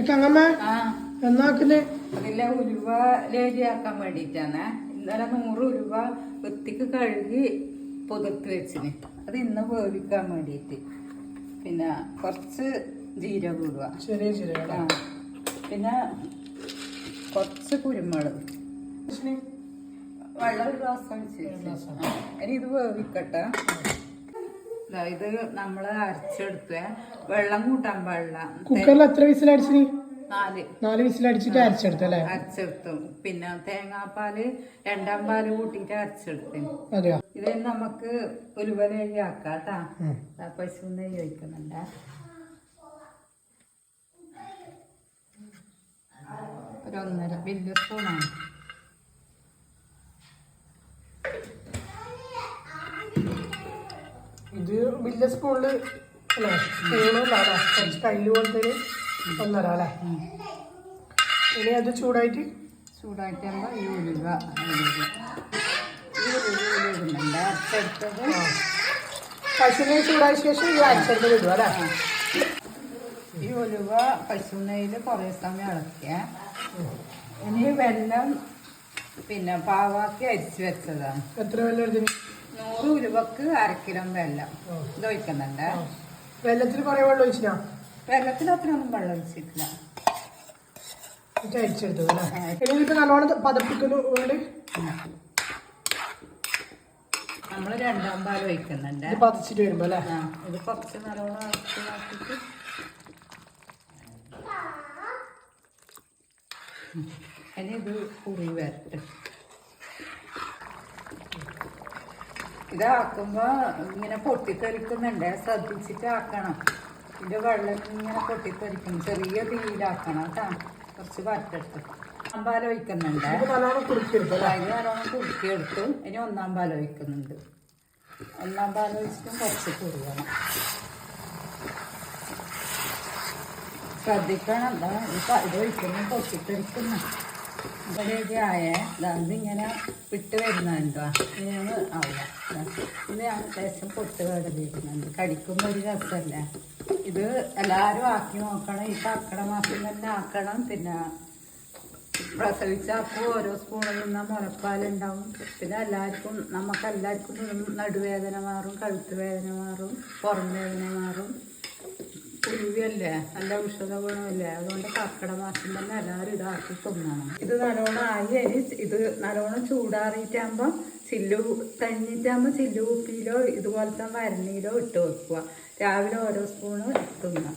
കങ്ങമ്മ എന്നാക്കിന്? അതിലെ ഉലുവ ലേരിയാക്കാൻ വേണ്ടിയിട്ടാണ്. ഇന്നലെ നൂറ് ഉരുവ വൃത്തിക്ക് കഴുകി പുതർത്ത് വെച്ചിന്. അത് ഇന്ന് വേവിക്കാൻ വേണ്ടിയിട്ട്. പിന്നെ കുറച്ച് ജീരകം ഇടുക. ചെറിയ ജീരക ആ. പിന്നെ കുറച്ച് കുരുമുളക്. വെള്ളം ഒരു ഗ്ലാസ് ഒഴിച്ച് ഇനി ഇത് വേവിക്കട്ടെ. ഇത് നമ്മൾ അരച്ചെടുത്തു. വെള്ളം കൂട്ടാൻ പാടില്ല. കുക്കറിൽ എത്ര വിസിലടിച്ചിന് നാല്. നാല് വിസിലടിച്ചിട്ട് അരച്ചെടുത്തല്ലേ അരച്ചെടുത്തു പിന്നെ തേങ്ങാപ്പാൽ രണ്ടാം പാൽ കൂട്ടിയിട്ട് അരച്ചെടുത്തു. അതെയോ? ഇത് നമുക്ക് ഒരുപോലെ ആക്കാം കേട്ടാ. പശു നെയ്യ് ഒഴിക്കുന്നുണ്ട്. ഒരു ഒന്നര വലിയ സ്പൂണാണ്. ഇത് വലിയ സ്പൂണിൽ അല്ലേ സ്പൂണല്ല അല്ലേ കുറച്ച് കയ്യിൽ പോലത്തെ ഒന്നര അല്ലേ ഇനി അത് ചൂടായിട്ട് ഈ പശുവിനെ ചൂടായ ശേഷം ഈ അരച്ചെടുത്ത് വിടുക അല്ലേ? ഈ ഉലുവ പശു നെയ്യിൽ കുറേ സമയം ഇളക്കുക. ഇനി വെള്ളം പിന്നെ പാവാക്കി അരിച്ചു വെച്ചതാണ്. എത്ര വെള്ളം എടുത്തിന്? നൂറ് ഉരുവക്ക് അരക്കിലോ വെള്ളം ഇത് ഒഴിക്കുന്നുണ്ട്. വെള്ളത്തിൽ കുറെ വെള്ളം ഒഴിച്ചില്ല വെള്ളത്തിൽ അത്രയൊന്നും വെള്ളം ഒഴിച്ചിട്ടില്ല. നമ്മൾ അരിച്ചെടുത്തത് നല്ലോണം പതപ്പിക്കുന്നുണ്ട്? നമ്മൾ രണ്ടാം പാൽ ഒഴിക്കുന്നുണ്ട്. ഇത് പതച്ചിട്ട് വരുമ്പോ അല്ലേ? ഇത് കുറച്ച് നല്ലോണം. ഇനി ഇത് കുറി വരട്ടെ. ഇതാക്കുമ്പോ ഇങ്ങനെ പൊട്ടിത്തെറിക്കുന്നുണ്ട്. ശ്രദ്ധിച്ചിട്ട് ആക്കണം. ഇതിന്റെ വെള്ളം ഇങ്ങനെ പൊട്ടിത്തെറിക്കും. ചെറിയ തീയിലാക്കണം കേട്ടാ. കുറച്ച് വറ്റെടുത്ത്. ഒന്നാം പാൽ ഒഴിക്കുന്നുണ്ട്. ഇത് നല്ലോണം കുറുക്കിയെടുത്തു ഇനി ഒന്നാം പാൽ ഒഴിക്കുന്നുണ്ട്. ഒന്നാം പാൽ ഒഴിച്ചിട്ടും കുറച്ച് കുറുകണം. ശ്രദ്ധിക്കണം. എന്താ ഇത് ഒഴിക്കുന്ന പൊട്ടിത്തെറിക്കുന്നു. ഇവിടെയൊക്കെ ആയേ ഇതിങ്ങനെ വിട്ട് വരുന്നുണ്ടോ ഇങ്ങനെ ആവില്ല പിന്നെ ഞാൻ ലേശം പൊട്ട് കടലിരിക്കുന്നുണ്ട് കടിക്കുമ്പോൾ ഒരു രസമല്ല ഇത് എല്ലാവരും ആക്കി നോക്കണം. ഈ കർക്കിട മാസം തന്നെ ആക്കണം. പിന്നെ പ്രസവിച്ചപ്പോൾ ഓരോ സ്പൂണിൽ നിന്ന മുലപ്പാലുണ്ടാവും. പിന്നെ എല്ലാവർക്കും നമുക്ക് എല്ലാവർക്കും നടുവേദന മാറും കഴുത്ത് വേദന മാറും പുറം വേദന മാറും. ഉരുവിയല്ലേ നല്ല ഔഷധ ഗുണമല്ലേ? അതുകൊണ്ട് കർക്കിട മാസം തന്നെ എല്ലാവരും ഇതാക്കി തിന്നണം ഇത് നല്ലോണം ആയി അരി ഇത് നല്ലോണം ചൂടാറിയിട്ടാകുമ്പോൾ ചില്ലു തഞ്ഞിട്ടാകുമ്പോൾ ചില്ലു കുപ്പിയിലോ ഇതുപോലത്തെ മരുന്നിലോ ഇട്ട് വെക്കുക. രാവിലെ ഓരോ സ്പൂണ് തിന്നാം.